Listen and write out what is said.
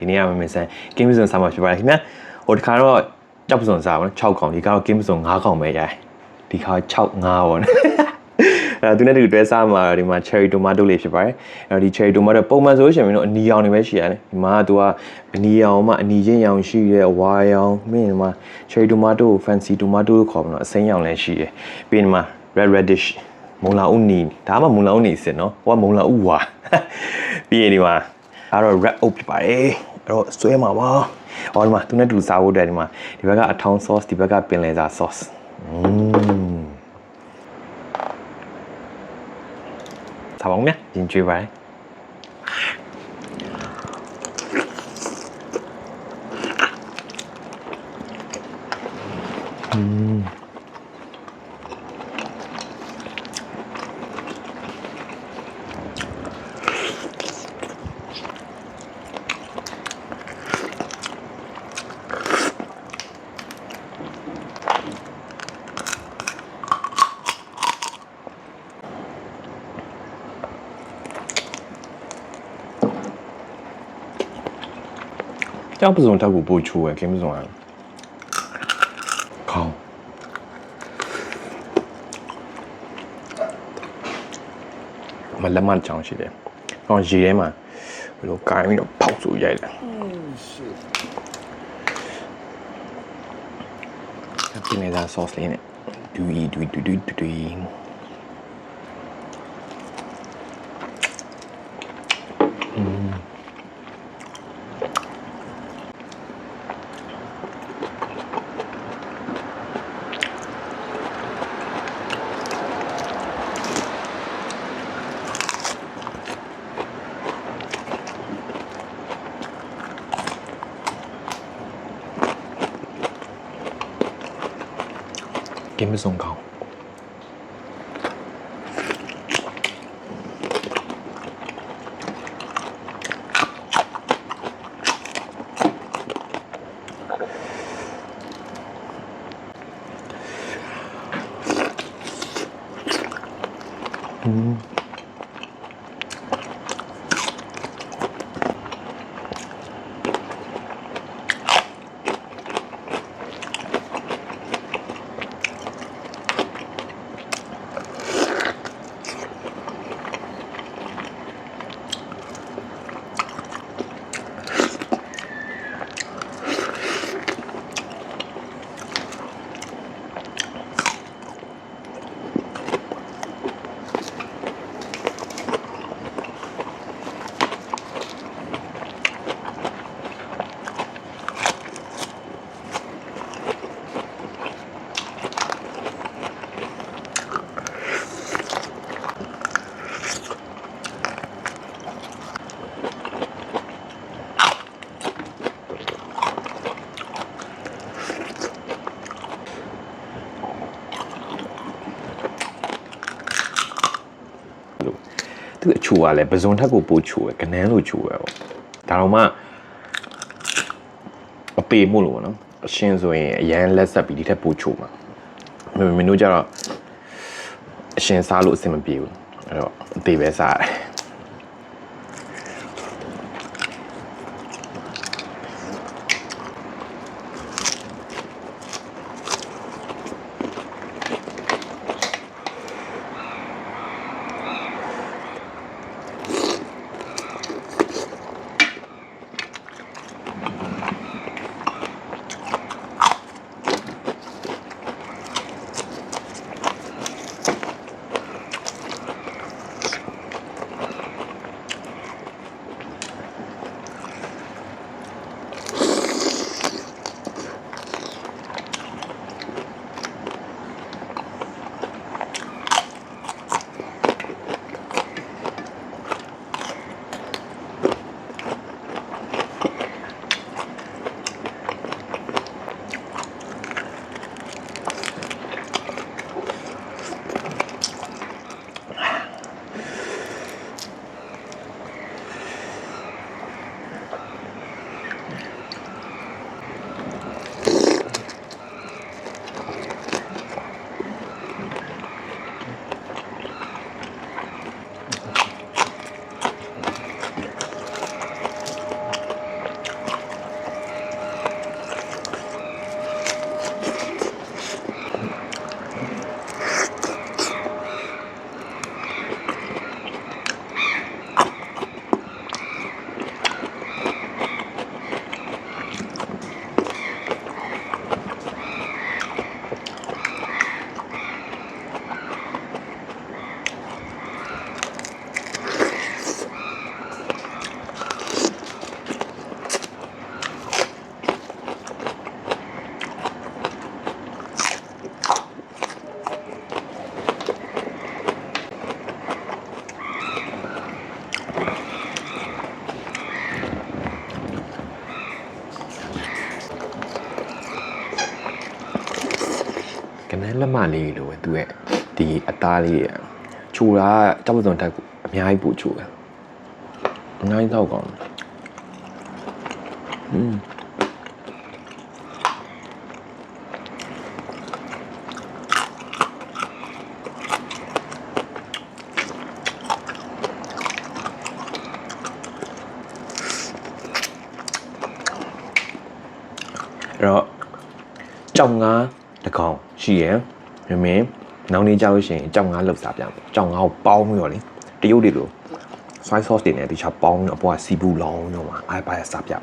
ဒီနေ့ကမမင်းဆန်ကင်းမစွန်စားမှာဖြစ်ပါတယ်ခင်ဗျာဟိုဒီခါတော့ကြောက်ပစွန်စားပါနော်6កောင်ဒီကတော့ကင်းမစွန်9កောင်ပဲရိုက်ဒီခါ6 9ပေါ့နော်အဲသူနဲ့တူတွဲစားမှာဒီမှာ cherry tomato လေးဖြစ်ပါတယ်အဲဒီ cherry tomato ပုံမှန်ဆိုလို့ရှိရင်တော့အနီရောင်တွေပဲရှိရတယ်ဒီမှာကသူကအနီရောင်မှအနီချင်းရောင်ရှိရဲဝါရောင်မင်းဒီမှာ cherry tomato ကို fancy tomato လို့ခေါ်မှာတော့အစိမ်းရောင်လည်းရှိတယ်ပြီးရင်ဒီမှာ red reddish မုံလာဥနီဒါမှမုံလာဥနီစစ်နော်ဟိုကမုံလာဥဝါပြီးရင်ဒီမှာအဲ့တော့ wrap up ဖြစ်ပါတယ် အဲ့တော့ဆွဲမှာပါဟောဒီမှာသူနဲ့တူစားဖို့အတွက်ဒီမှာဒီဘက်ကအထောင်း sauce ဒီဘက်ကပင်လယ်စာ sauce อืมစားပါဦးမြရင်ကျွေးပါတယ် ကြောက်ပစုံတက်ကိုပို့ချိုးရယ်ကင်းပစုံရယ်ခေါင်းမလက်မချောင်းရှိတယ်။ကောင်းရေထဲမှာဘယ်လိုကိုင်းပြီးတော့ဖောက်ဆိုရိုက်တယ်။ဒီနေ့သာ sauce လေးနဲ့ဒူီဒူီဒူီဒူီဒူီကင်း ပစုံကောင်းလို့ သူအချိုကလည်းပဇွန်ထက်ကိုပိုချိုရယ်ကနန်းလို့ချိုရယ်ပေါ့ဒါတော့မှအပေမို့လို့ပေါ့နော်အရှင်ဆိုရင်အရန်လက်ဆက်ပြီးဒီထက်ပိုချိုမှာမင်းမင်းတို့ကြတော့အရှင်စားလို့အဆင်မပြေဘူးအဲ့တော့အပေပဲစားရတယ် လက်မလေးလိုပဲသူရဲ့ဒီအသားလေးရချိုတာကကြောက်ပစုံတက်ကိုအများကြီးပို့ချိုတယ်အများကြီးတော့ကောင်းတယ်อืมအဲ့တော့ကြောင်ငါ တစ်ကောင်ရှိရယ်မင်းမင်းနောက်နေ့ကြောက်လို့ရှိရင်ကြောင်ငါလှုပ်စားပြမယ်ကြောင်ငါကိုပေါင်းပြီးတော့လေတရုတ်တွေလို soy sauce တွေနဲ့တခြားပေါင်းပြီးတော့အပေါ်ကစီပူလောင်းရောမှာအားပါရစားပြမယ်